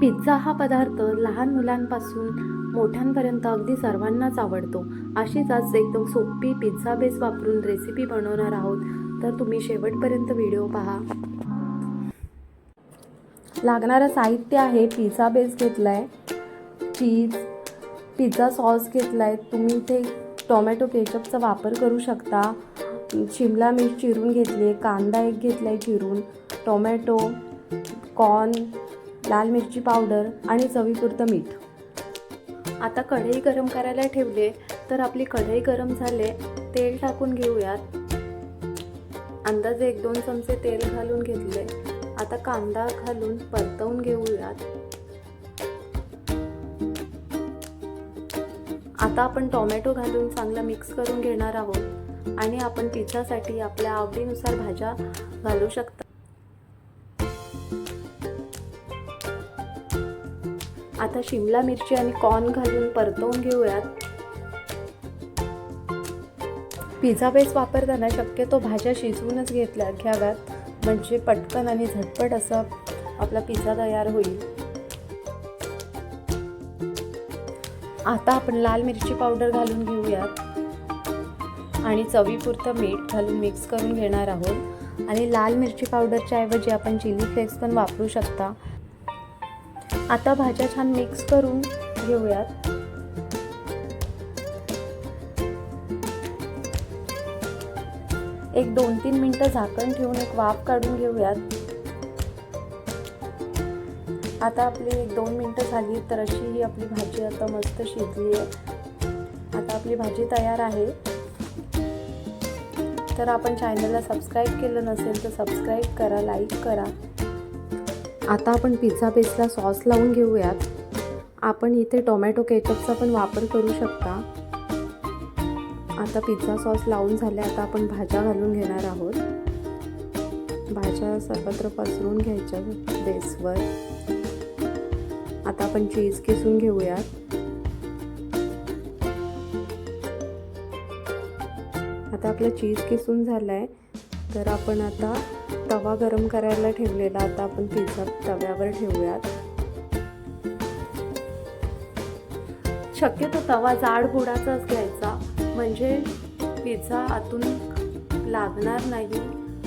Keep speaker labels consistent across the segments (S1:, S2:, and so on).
S1: Pizza हा पदार्थ लहान मुलांपासून मोठ्यांपर्यंत अगदी सर्वांनाच आवडतो. अशीच आज एकदम सोपी पिझ्झा बेस वापरून रेसिपी बनवणार आहोत. तर तुम्ही शेवटपर्यंत व्हिडिओ पहा. लागणारं साहित्य आहे पिझ्झा बेस घेतला आहे चीज पिझ्झा सॉस घेतला आहे तुम्ही इथे टोमॅटो केचपचा वापर करू शकता. शिमला मिर्च चिरून घेतली आहे कांदा एक घेतला आहे चिरून टोमॅटो कॉर्न लाल मिरची पावडर आणि चवीपुरतं मीठ. आता कढई गरम करायला ठेवले तर आपली कढई गरम झाले तेल टाकून घेऊयात. अंदाजे एक दोन चमचे तेल घालून घेतले. आता कांदा घालून परतवून घेऊयात. आता आपण टोमॅटो घालून चांगलं मिक्स करून घेणार आहोत आणि आपण पिझ्झासाठी आपल्या आवडीनुसार भाज्या घालू शकता. आता शिमला मिरची आणि कॉर्न घालून परतवून घेऊयात. पिझ्झा बेस वापरताना शक्यतो भाज्या शिजवूनच घेतल्या घ्याव्यात. म्हणजे पटकन आणि झटपट असा आपला पिझ्झा तयार होईल. आता आपण लाल मिरची पावडर घालून घेऊयात. आणि चवीपुरतं मीठ घालून मिक्स करून घेणार आहोत. आणि लाल मिरची पावडरच्या ऐवजी आपण चिली फ्लेक्स पण वापरू शकता. आता भाज्या छान मिक्स करून घेऊयात. एक दोन तीन मिनटं झाकण ठेवून एक वाफ काढून घेऊयात. आता आपली एक दोन मिनटं झाली तर अशी ही आपली भाजी आता मस्त शिजली आहे. आता आपली भाजी तयार आहे. तर आपण चॅनलला सबस्क्राईब केलं नसेल तर सबस्क्राईब करा लाईक करा. आता आपण पिझ्झा बेसला सॉस लावून घेऊयात. आपण इथे टोमॅटो केचपचा पण वापर करू शकता. आता पिझ्झा सॉस लावून झाले आता आपण भाज्या घालून घेणार आहोत. भाज्या सर्वत्र पसरून घ्यायच्या बेसवर आता आपण चीज किसून घेऊयात. आता आपलं चीज किसून झालं आहे तर आपण आता तवा गरम करायला ठेवलेला आता आपण पिझ्झा तव्यावर ठेवूयात. शक्यतो तवा जाड बुडाचाच घ्यायचा. म्हणजे पिझ्झा आतून लागणार नाही.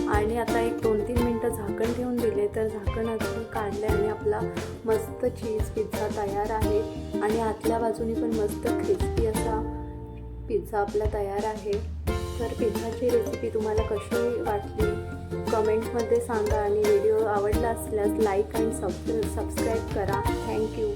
S1: आणि आता एक दोन तीन मिनटं झाकण ठेवून दिले तर झाकण आतून काढले आणि आपला मस्त चीज पिझ्झा तयार आहे. आणि आतल्या बाजूनी पण मस्त क्रिस्पी असा पिझ्झा आपला तयार आहे. तर पिझ्झाची रेसिपी तुम्हाला कशी वाटली? कमेंटमध्ये सांगा आणि व्हिडिओ आवडला असल्यास लाईक आणि सब सबस्क्राईब करा. थँक्यू